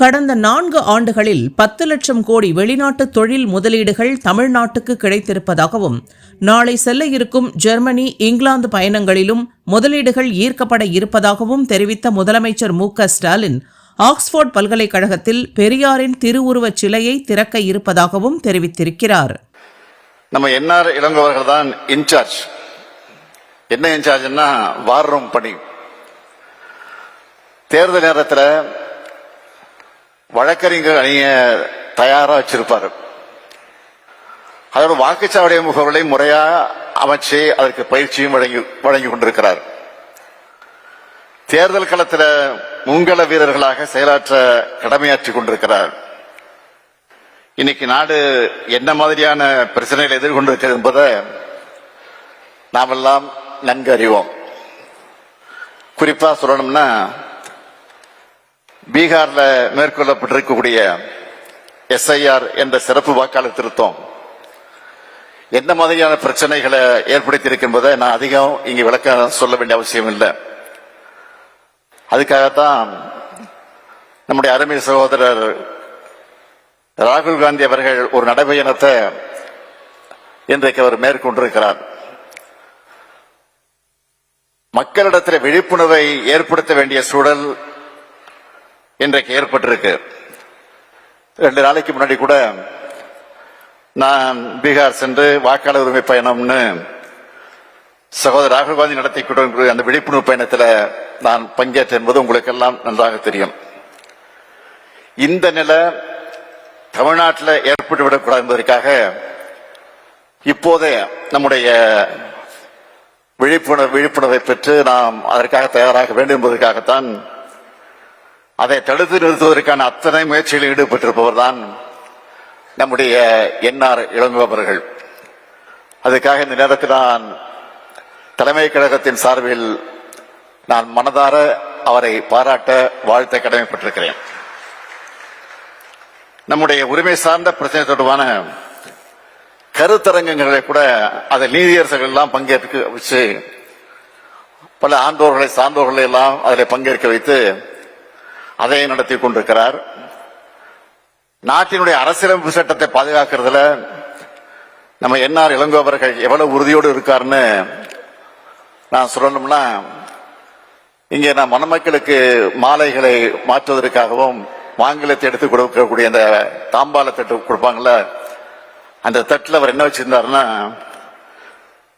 கடந்த நான்கு ஆண்டுகளில் பத்து லட்சம் கோடி வெளிநாட்டு தொழில் முதலீடுகள் தமிழ்நாட்டுக்கு கிடைத்திருப்பதாகவும் நாளை செல்ல இருக்கும் ஜெர்மனி இங்கிலாந்து பயணங்களிலும் முதலீடுகள் ஈர்க்கப்பட இருப்பதாகவும் தெரிவித்த முதலமைச்சர் மு ஸ்டாலின் ஆக்ஸ்போர்ட் பல்கலைக்கழகத்தில் பெரியாரின் திருவுருவச் சிலையை திறக்க இருப்பதாகவும் தெரிவித்திருக்கிறார். நம்ம என்ஆர் இளங்கோவர்கள் தான் இன்சார்ஜ் என்ன இன்சார்ஜ்னா வார் ரூம் பணி. தேர்தல் நேரத்தில் வழக்கறிஞர் அணிய தயாரா வச்சிருப்பாரு. அதோட வாக்குச்சாவடி முகவர்களை முறையா அமைச்சு அதற்கு பயிற்சியும் வழங்கி வழங்கி கொண்டிருக்கிறார். தேர்தல் களத்தில் முன்கள வீரர்களாக செயலாற்ற கடமையாற்றிக் கொண்டிருக்கிறார். இன்னைக்கு நாடு என்ன மாதிரியான பிரச்சனைகளை எதிர்கொண்டிருக்கிறது என்பதை நாமெல்லாம் நன்கு அறிவோம். குறிப்பா சொல்லணும்னா பீகார்ல மேற்கொள்ளப்பட்டிருக்கக்கூடிய எஸ்ஐஆர் என்ற சிறப்பு வாக்காளர் திருத்தம். என்ன மாதிரியான பிரச்சனைகளை ஏற்படுத்தி என்பதை நான் அதிகம் இங்கு விளக்க சொல்ல வேண்டிய அவசியம் இல்லை. அதுக்காகத்தான் நம்முடைய அருமை சகோதரர் ராகுல் காந்தி அவர்கள் ஒரு நடைபயணத்தை இன்றைக்கு அவர் மேற்கொண்டிருக்கிறார். மக்களிடத்தில் விழிப்புணர்வை ஏற்படுத்த வேண்டிய சூழல் இன்றைக்கு ஏற்பட்டிருக்கு. ரெண்டு நாளைக்கு முன்னாடி கூட நான் பீகார் சென்று வாக்காளர் உரிமை பயணம்னு சகோதரர் ராகுல் காந்தி நடத்தி அந்த விழிப்புணர்வு பயணத்தில் நான் பங்கேற்ற என்பது உங்களுக்கு எல்லாம் நன்றாக தெரியும். இந்த நிலை தமிழ்நாட்டில் ஏற்பட்டுவிடக்கூடாது என்பதற்காக இப்போதே நம்முடைய விழிப்புணர்வு விழிப்புணர்வை பெற்று நாம் அதற்காக தயாராக வேண்டும் என்பதற்காகத்தான் அதை தடுத்து நிறுத்துவதற்கான அத்தனை முயற்சியில் ஈடுபட்டிருப்பவர் தான் நம்முடைய என்ஆர் இளங்கோவர்கள். அதுக்காக இந்த நேரத்தில் நான் தலைமை கழகத்தின் சார்பில் நான் மனதார அவரை பாராட்ட வாழ்த்த கடமைப்பட்டிருக்கிறேன். நம்முடைய உரிமை சார்ந்த பிரச்சனை தொடர்பான கருத்தரங்கங்களை கூட அதை நீதியரசர்கள் எல்லாம் பங்கேற்க வச்சு பல ஆண்டோர்களை சார்ந்தோர்களை எல்லாம் அதில் பங்கேற்க வைத்து அதை நடத்தி கொண்டிருக்கிறார். நாட்டினுடைய அரசியலமைப்பு சட்டத்தை பாதுகாக்கிறதுல நம்ம என்ஆர் இளங்கோவர்கள் எவ்வளவு உறுதியோடு இருக்காருன்னு நான் சொல்லணும்னா இங்கே நான் மணமக்களுக்கு மாலைகளை மாற்றுவதற்காகவும் மாங்கிலத்தை எடுத்து கொடுக்கக்கூடிய அந்த தாம்பால தட்டு கொடுப்பாங்கல்ல அந்த தட்டில் அவர் என்ன வச்சிருந்தாருன்னா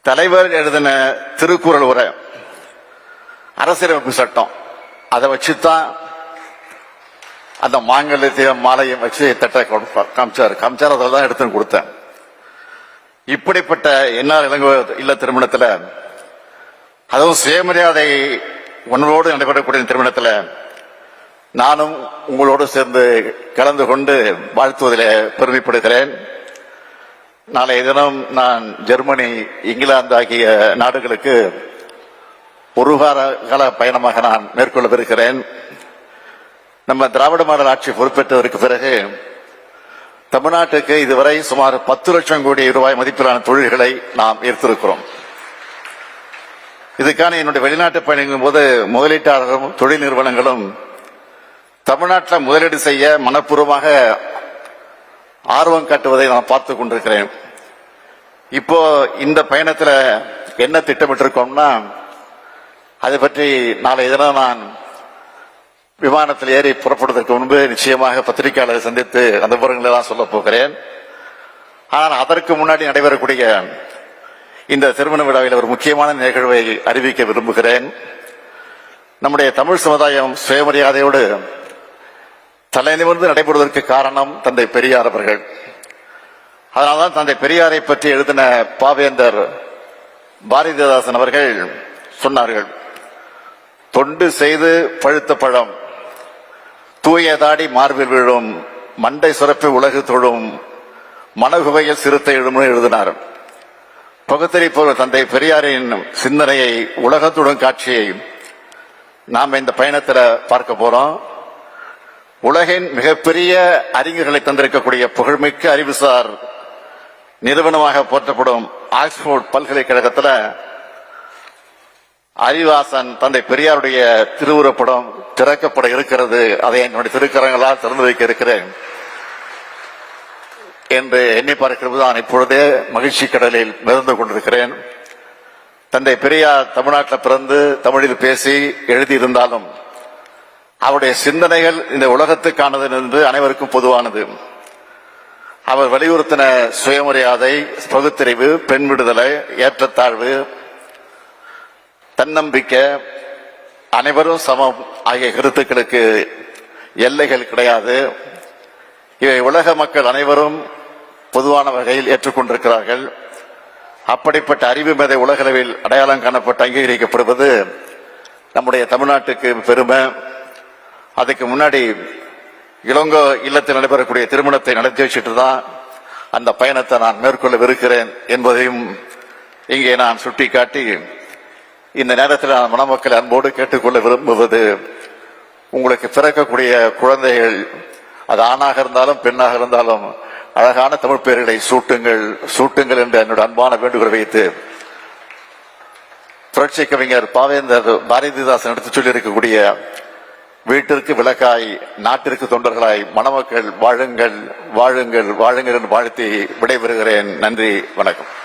தலைவர் எழுதின திருக்குறள் உரை அரசியலமைப்பு சட்டம். அதை வச்சுதான் அந்த மாங்கல்யத்தையும் மாலையும் வச்சு தட்டை காமிச்சாரு காமிச்சாரு. காமிச்சார் அதில் தான் எடுத்து கொடுத்தேன். இப்படிப்பட்ட என்ஆர் இளங்கோ இல்ல திருமணத்துல அதுவும் சுயமரியாதை உணர்வோடு நடைபெறக்கூடிய திருமணத்துல நானும் உங்களோடு சேர்ந்து கலந்து கொண்டு வாழ்த்துவதில் பெருமைப்படுகிறேன். நாளைய தினம் நான் ஜெர்மனி இங்கிலாந்து ஆகிய நாடுகளுக்கு ஒரு வார கால பயணமாக நான் மேற்கொள்ளவிருக்கிறேன். நம்ம திராவிட மாடல் ஆட்சி பொறுப்பேற்றதற்கு பிறகு தமிழ்நாட்டுக்கு இதுவரை சுமார் பத்து லட்சம் கோடி ரூபாய் மதிப்பிலான தொழில்களை நாம் ஈர்த்திருக்கிறோம். இதுக்கான என்னுடைய வெளிநாட்டு பயணங்களின் போது முதலீட்டாளர்களும் தொழில் நிறுவனங்களும் தமிழ்நாட்டில் முதலீடு செய்ய மனப்பூர்வமாக ஆர்வம் காட்டுவதை நான் பார்த்து கொண்டிருக்கிறேன். இப்போ இந்த பயணத்தில் என்ன திட்டமிட்டிருக்கோம்னா அதை பற்றி நாளை தினம் நான் விமானத்தில் ஏறி புறப்படுவதற்கு முன்பு நிச்சயமாக பத்திரிகையாளரை சந்தித்து அந்த விவரங்களை தான் சொல்ல போகிறேன். ஆனால் அதற்கு முன்னாடி நடைபெறக்கூடிய இந்த திருமண விழாவில் ஒரு முக்கியமான நிகழ்வை அறிவிக்க விரும்புகிறேன். நம்முடைய தமிழ் சமுதாயம் சுயமரியாதையோடு தலைநிமிர்ந்து நடைபெறுவதற்கு காரணம் தந்தை பெரியார் அவர்கள். அதனால்தான் தந்தை பெரியாரை பற்றி எழுதின பாவேந்தர் பாரதிதாசன் அவர்கள் சொன்னார்கள் தொண்டு செய்து பழுத்த பழம் தூய தாடி மார்பில் விழும் மண்டை சுரப்பி உலகு தொழும் மனகுகையில் சிறுத்தை எழும்னு எழுதினார். போல தந்தை பெரியாரின் சிந்தனையை உலகத்துடன் காட்சியை நாம் இந்த பயணத்தில் பார்க்க போறோம். உலகின் மிகப்பெரிய அறிஞர்களை தந்திருக்கக்கூடிய புகழ்மிக்க அறிவுசார் நிறுவனமாக போற்றப்படும் ஆக்ஸ்போர்ட் பல்கலைக்கழகத்தில் அறிவாசன் தந்தை பெரியாருடைய திருவுருப்படம் திறக்கப்பட இருக்கிறது. அதை என்னுடைய திருக்கரங்களால் திறந்து வைக்க இருக்கிறேன். என்று எண்ணி பார்க்கிறது நான் இப்பொழுதே மகிழ்ச்சி கடலில் மிதந்து கொண்டிருக்கிறேன். தந்தை பெரியார் தமிழ்நாட்டில் பிறந்து தமிழில் பேசி எழுதியிருந்தாலும் அவருடைய சிந்தனைகள் இந்த உலகத்துக்கானது என்று அனைவருக்கும் பொதுவானது. அவர் வலியுறுத்தின சுயமரியாதை பகுத்தறிவு பெண் விடுதலை ஏற்றத்தாழ்வு தன்னம்பிக்கை அனைவரும் சமம். ஆகிய கருத்துக்களுக்கு எல்லைகள் கிடையாது. இவை உலக மக்கள் அனைவரும் பொதுவான வகையில் ஏற்றுக்கொண்டிருக்கிறார்கள். அப்படிப்பட்ட அறிவு மேதை உலகளவில் அடையாளம் காணப்பட்டு அங்கீகரிக்கப்படுவது நம்முடைய தமிழ்நாட்டுக்கு பெருமை. அதுக்கு முன்னாடி இளங்கோ இல்லத்தில் நடைபெறக்கூடிய திருமணத்தை நடத்தி வச்சுட்டு தான் அந்த பயணத்தை நான் மேற்கொள்ளவிருக்கிறேன் என்பதையும் இங்கே நான் சுட்டிக்காட்டி இந்த நேரத்தில் நான் மணமக்கள் அன்போடு கேட்டுக்கொள்ள விரும்புவது உங்களுக்கு பிறக்கக்கூடிய குழந்தைகள் அது ஆணாக இருந்தாலும் பெண்ணாக இருந்தாலும் அழகான தமிழ் பெயர்களை சூட்டுங்கள் சூட்டுங்கள் என்று என்னோட அன்பான வேண்டுகோள் வைத்து புரட்சி கவிஞர் பாவேந்தர் பாரதிதாசன் எடுத்துச் சொல்லி இருக்கக்கூடிய வீட்டிற்கு விளக்காய் நாட்டிற்கு தொண்டர்களாய் மணமக்கள் வாழுங்கள் வாழுங்கள் வாழுங்கள் என்று வாழ்த்தி விடைபெறுகிறேன். நன்றி வணக்கம்.